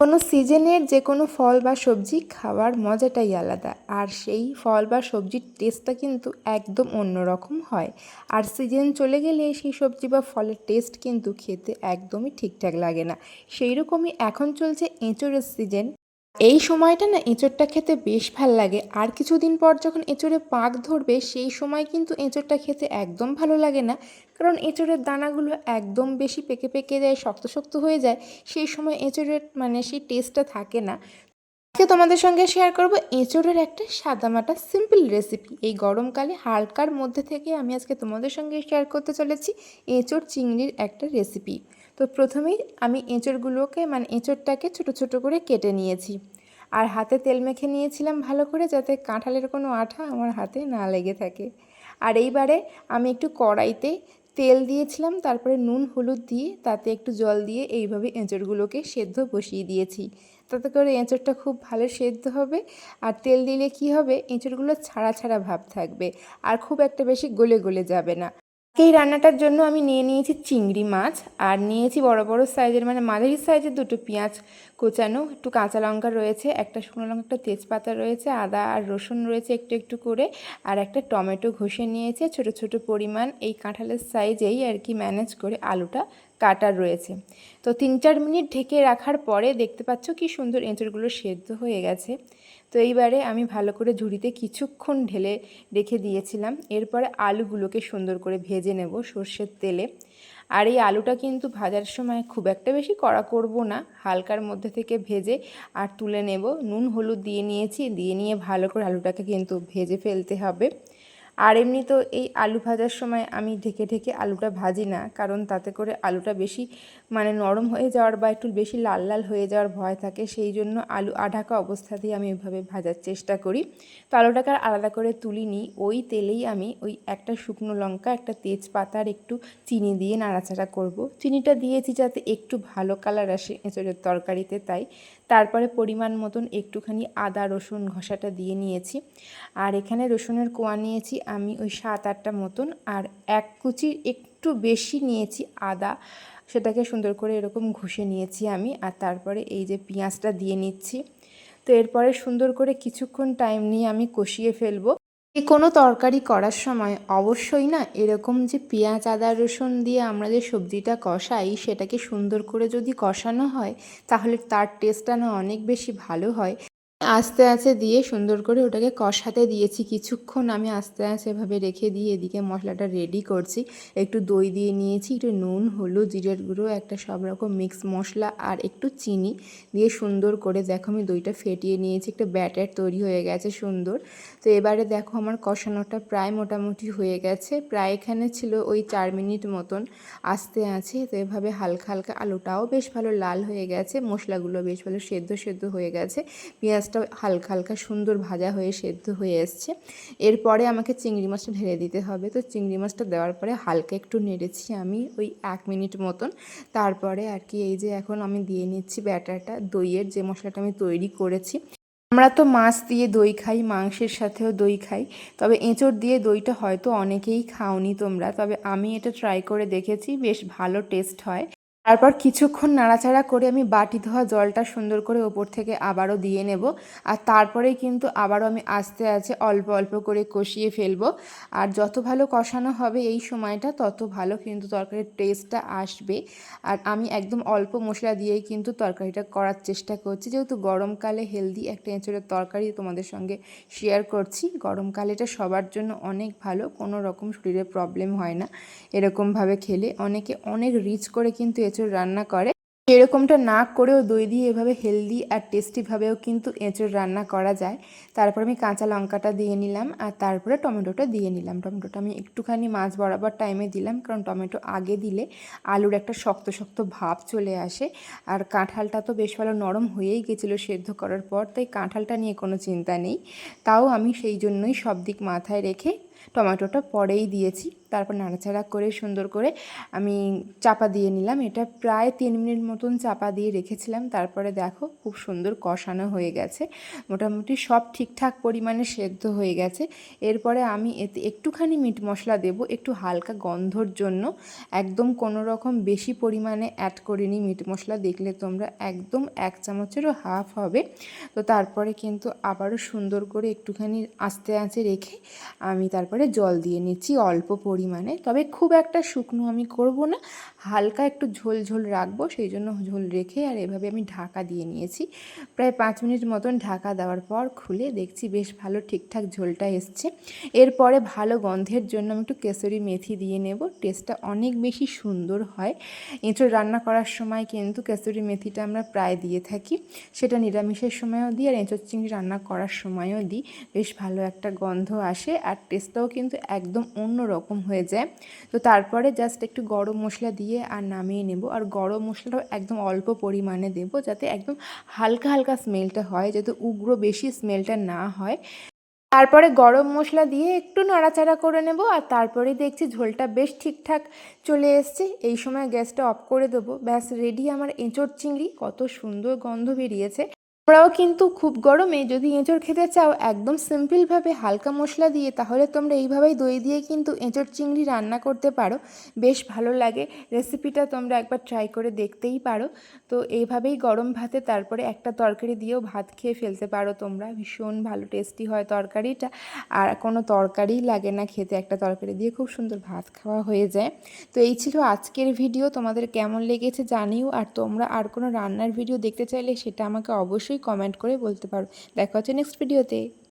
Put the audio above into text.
কোনো সিজনের যে কোনো ফল বা সবজি খাওয়ার মজাটাই আলাদা। আর সেই ফল বা সবজির টেস্টটা কিন্তু একদম অন্যরকম হয়। আর সিজন চলে গেলে সেই সবজি বা ফলের টেস্ট কিন্তু খেতে একদমই ঠিকঠাক লাগে না। সেই রকমই এখন চলছে এঁচোড়ের সিজন এই সময়টা না এঁচোড়টা খেতে বেশ ভালো লাগে। আর কিছুদিন পর যখন এঁচোড়ে পাক ধরবে, সেই সময় কিন্তু এঁচোড়টা খেতে একদম ভালো লাগে না। কারণ এঁচোড়ের দানাগুলো একদম বেশি পেকে পেকে যায়, শক্ত শক্ত হয়ে যায়, সেই সময় এঁচোড়ের মানে সেই টেস্টটা থাকে না। আজকে তোমাদের সঙ্গে শেয়ার করব এঁচোড়ের একটা সাদামাটা সিম্পল রেসিপি এই গরমকালে হালকার মধ্যে থেকে আমি আজকে তোমাদের সঙ্গে শেয়ার করতে চলেছি এঁচোড় চিংড়ির একটা রেসিপি তো প্রথমেই আমি এঁচোড়গুলোকে মানে এঁচোড়টাকে ছোট ছোট করে কেটে নিয়েছি। আর হাতে তেল মেখে নিয়েছিলাম ভালো করে যাতে কাঁঠালের কোনো আঠা আমার হাতে না লেগে থাকে। আর এইবারে আমি একটু কড়াইতে তেল দিয়েছিলাম, তারপরে নুন, হলুদ দিয়ে তাতে একটু জল দিয়ে এইভাবে এঁচড়গুলোকে সেদ্ধ বসিয়ে দিয়েছি। তাতে করে এঁচড়টা খুব ভালো সেদ্ধ হবে। আর তেল দিলে কি হবে? এঁচড়গুলো ছাড়া ছাড়া ভাব থাকবে। আর খুব একটা বেশি গলে গলে যাবে না। এই রান্নাটার জন্য আমি নিয়ে নিয়েছি চিংড়ি মাছ আর নিয়েছি বড় বড় সাইজের মানে মাঝারি সাইজের দুটো পেঁয়াজ কোচানো, একটু কাঁচা লঙ্কা রয়েছে, একটা শুকনো লঙ্কা, একটা তেজপাতা রয়েছে, আদা আর রসুন রয়েছে একটু একটু করে আর একটা টমেটো ঘষে নিয়েছে, ছোট ছোট পরিমাণ। এই কাঁঠালের সাইজেই আর কি ম্যানেজ করে আলুটা কাটার রয়েছে। তো তিন চার মিনিট ঢেকে রাখার পরে দেখতে পাচ্ছ কি সুন্দর এঁচড়গুলো সেদ্ধ হয়ে গেছে। তো এইবারে আমি ভালো করে ঝুড়িতে কিছুক্ষণ ঢেলে রেখে দিয়েছিলাম। এরপরে আলুগুলোকে সুন্দর করে ভেজে নেব সর্ষের তেলে। আর এই আলুটা কিন্তু ভাজার সময় খুব একটা বেশি কড়া করব না। হালকার মধ্যে থেকে ভেজে আর তুলে নেব। নুন, হলুদ দিয়ে নিয়েছি। দিয়ে নিয়ে ভালো করে আলুটাকে কিন্তু ভেজে ফেলতে হবে। আর এমনি তো এই আলু ভাজার সময় আমি ঢেকে ঢেকে আলুটা ভাজি না, কারণ তাতে করে আলুটা বেশি মানে নরম হয়ে যাওয়ার বা একটু বেশি লাল লাল হয়ে যাওয়ার ভয় থাকে, সেই জন্য আলু আঢাকা অবস্থাতেই আমি ওইভাবে ভাজার চেষ্টা করি। তো আলুটাকে আর আলাদা করে তুলিনি ওই তেলেই আমি ওই একটা শুকনো লঙ্কা, একটা তেজপাতা আর একটু চিনি দিয়ে নাড়াচাড়া করব। চিনিটা দিয়েছি যাতে একটু ভালো কালার আসে এঁচড়ের তরকারিতে তাই। তারপরে পরিমাণ মতন একটুখানি আদা, রসুন ঘষাটা দিয়ে নিয়েছি। আর এখানে রসুনের কোয়া নিয়েছি আমি ওই সাত আটটা মতন আর এক কুচির একটু বেশি নিয়েছি আদা। সেটাকে সুন্দর করে এরকম ঘষে নিয়েছি আমি আর তারপরে এই যে পেঁয়াজটা দিয়ে নিচ্ছি। তো এরপরে সুন্দর করে কিছুক্ষণ টাইম নিয়ে আমি কষিয়ে ফেলব। যে কোনো তরকারি করার সময় অবশ্যই না এরকম যে পেঁয়াজ, আদা, রসুন দিয়ে আমরা যে সবজিটা কষাই সেটাকে সুন্দর করে যদি কষানো হয় তাহলে তার টেস্টটা না অনেক বেশি ভালো হয়। আস্তে আস্তে দিয়ে সুন্দর করে ওটাকে কষাতে দিয়েছি। কিছুক্ষণ আমি আস্তে আস্তে এভাবে রেখে দিয়ে এদিকে মশলাটা রেডি করছি। একটু দই দিয়ে নিয়েছি, একটু নুন, হলুদ, জিরের গুঁড়ো, একটা সব রকম মিক্স মশলা আর একটু চিনি দিয়ে সুন্দর করে দেখো আমি দইটা ফেটিয়ে নিয়েছি। একটা ব্যাটার তৈরি হয়ে গেছে সুন্দর। তো এবারে দেখো আমার কষানোটা প্রায় মোটামুটি হয়ে গেছে। প্রায় এখানে ছিল ওই চার মিনিট মতন আস্তে আছে। তো এভাবে হালকা হালকা আলুটাও বেশ ভালো লাল হয়ে গেছে, মশলাগুলো বেশ ভালো সেদ্ধ সেদ্ধ হয়ে গেছে। পেঁয়াজটা হালকা হালকা সুন্দর ভাজা হয়ে সেদ্ধ হয়ে এসছে। এরপরে আমাকে চিংড়ি মাছটা ঢেলে দিতে হবে। তো চিংড়ি মাছটা দেওয়ার পরে হালকা একটু নেড়েছি আমি ওই এক মিনিট মতন। তারপরে আর কি এই যে এখন আমি দিয়ে নিচ্ছি ব্যাটারটা, দইয়ের যে মশলাটা আমি তৈরি করেছি। আমরা তো মাছ দিয়ে দই খাই, মাংসের সাথেও দই খাই। তবে এঁচড় দিয়ে দইটা হয়তো অনেকেই খাওনি তোমরা। তবে আমি এটা ট্রাই করে দেখেছি, বেশ ভালো টেস্ট হয়। তারপর কিছুক্ষণ নাড়াচাড়া করে আমি বাটি ধোয়া জলটা সুন্দর করে ওপর থেকে আবারও দিয়ে নেব। আর তারপরেই কিন্তু আবারও আমি আস্তে আস্তে অল্প অল্প করে কষিয়ে ফেলব। আর যত ভালো কষানো হবে এই সময়টা, তত ভালো কিন্তু তরকারির টেস্টটা আসবে। আর আমি একদম অল্প মশলা দিয়েই কিন্তু তরকারিটা করার চেষ্টা করছি। যেহেতু গরমকালে হেলদি একটা এঁচড়ের তরকারি তোমাদের সঙ্গে শেয়ার করছি, গরমকালে এটা সবার জন্য অনেক ভালো, কোনো রকম শরীরে প্রবলেম হয় না। এরকমভাবে খেলে অনেকে অনেক রিচ করে কিন্তু এঁচড় রান্না করে। এরকমটা না করেও দই দিয়ে এভাবে হেলদি আর টেস্টিভাবেও কিন্তু এঁচড় রান্না করা যায়। তারপর আমি কাঁচা লঙ্কাটা দিয়ে নিলাম আর তারপরে টমেটোটা দিয়ে নিলাম। টমেটোটা আমি একটুখানি মাছ বরাবর টাইমে দিলাম, কারণ টমেটো আগে দিলে আলুর একটা শক্ত শক্ত ভাব চলে আসে। আর কাঁঠালটা তো বেশ ভালো নরম হয়েই গেছিল সেদ্ধ করার পর, তাই কাঁঠালটা নিয়ে কোনো চিন্তা নেই। তাও আমি সেই জন্যই সব দিক মাথায় রেখে টমেটোটা পরেই দিয়েছি। তারপর নাড়াচাড়া করে সুন্দর করে আমি চাপা দিয়ে নিলাম। এটা প্রায় তিন মিনিট মতন চাপা দিয়ে রেখেছিলাম। তারপরে দেখো খুব সুন্দর কষানো হয়ে গেছে। মোটামুটি সব ঠিকঠাক পরিমাণে সেদ্ধ হয়ে গেছে। এরপরে আমি এতে একটুখানি মিট মশলা দেব, একটু হালকা গন্ধর জন্য। একদম কোনো রকম বেশি পরিমাণে অ্যাড করিনি মিট মশলা। দেখলে তোমরা একদম এক চামচেরও হাফ হবে। তো তারপরে কিন্তু আবারও সুন্দর করে একটুখানি আস্তে আঁচে রেখে আমি তারপরে জল দিয়ে নিচ্ছি অল্প পরিমাণে। তবে খুব একটা শুকনো আমি করব না। হালকা একটু ঝোল ঝোল রাখব, সেই জন্য ঝোল রেখে আর এভাবে আমি ঢাকা দিয়ে নিয়েছি। প্রায় পাঁচ মিনিট মতন ঢাকা দেওয়ার পর খুলে দেখছি বেশ ভালো ঠিকঠাক ঝোলটা এসছে। এরপরে ভালো গন্ধের জন্য আমি একটু কেসরি মেথি দিয়ে নেব, টেস্টটা অনেক বেশি সুন্দর হয়। এঁচড় রান্না করার সময় কিন্তু কেসরি মেথিটা আমরা প্রায় দিয়ে থাকি। সেটা নিরামিষের সময়ও দিই আর এঁচড় চিংড়ি রান্না করার সময়ও দিই। বেশ ভালো একটা গন্ধ আসে আর টেস্টটাও কিন্তু একদম অন্য রকম হয়ে যায়। তো তারপরে জাস্ট একটু গরম মশলা দিয়ে আর নামিয়ে নেব। আর গরম মশলাটাও একদম অল্প পরিমাণে দেব যাতে একদম হালকা হালকা স্মেলটা হয়, যাতে উগ্র বেশি স্মেলটা না হয়। তারপরে গরম মশলা দিয়ে একটু নাড়াচাড়া করে নেব আর তারপরে দেখছি ঝোলটা বেশ ঠিকঠাক চলে এসছে। এই সময় গ্যাসটা অফ করে দেবো। ব্যাস রেডি আমার এঁচড় চিংড়ি। কত সুন্দর গন্ধ বেরিয়েছে। তোমরাও কিন্তু খুব গরমে যদি এঁচড় খেতে চাও, একদম সিম্পলভাবে হালকা মশলা দিয়ে তাহলে তোমরা এইভাবেই দই দিয়ে কিন্তু এঁচড় চিংড়ি রান্না করতে পারো। বেশ ভালো লাগে। রেসিপিটা তোমরা একবার ট্রাই করে দেখতেই পারো। তো এইভাবেই গরম ভাতে তারপরে একটা তরকারি দিয়েও ভাত খেয়ে ফেলতে পারো তোমরা। ভীষণ ভালো টেস্টি হয় তরকারিটা। আর কোনো তরকারিই লাগে না খেতে, একটা তরকারি দিয়ে খুব সুন্দর ভাত খাওয়া হয়ে যায়। তো এই ছিল আজকের ভিডিও তোমাদের কেমন লেগেছে জানিও। আর তোমরা আর কোনো রান্নার ভিডিও দেখতে চাইলে সেটা আমাকে অবশ্যই কমেন্ট করে বলতে পারো। দেখা হচ্ছে নেক্সট ভিডিওতে